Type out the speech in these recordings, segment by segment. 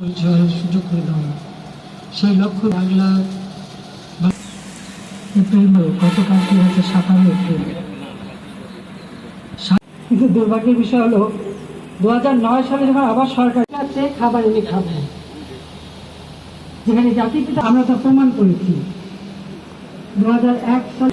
পরিচয়ের সুযোগ করে সেই লক্ষ্য বাংলা গতকাল কিন্তু দুর্ভাগ্যের বিষয় হলো দু নয় সালে যখন আবার সরকার আছে খাবার এনে খাব যেখানে জাতির পিতা আমরা তা প্রমাণ করেছি। দু হাজার এক সাল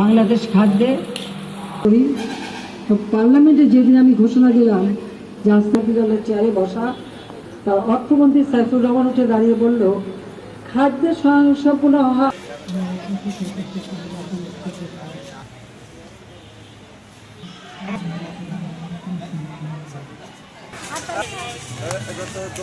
বাংলাদেশ খাদ্যে ওই পার্লামেন্টে যেদিন আমি ঘোষণা দিলাম যে আস্তাকি দলের চেয়ারে বসা, তা অর্থমন্ত্রী সাইফুর রহমান উঠে দাঁড়িয়ে বলল, খাদ্যে স্বয়ংসম্পূর্ণ হওয়া তো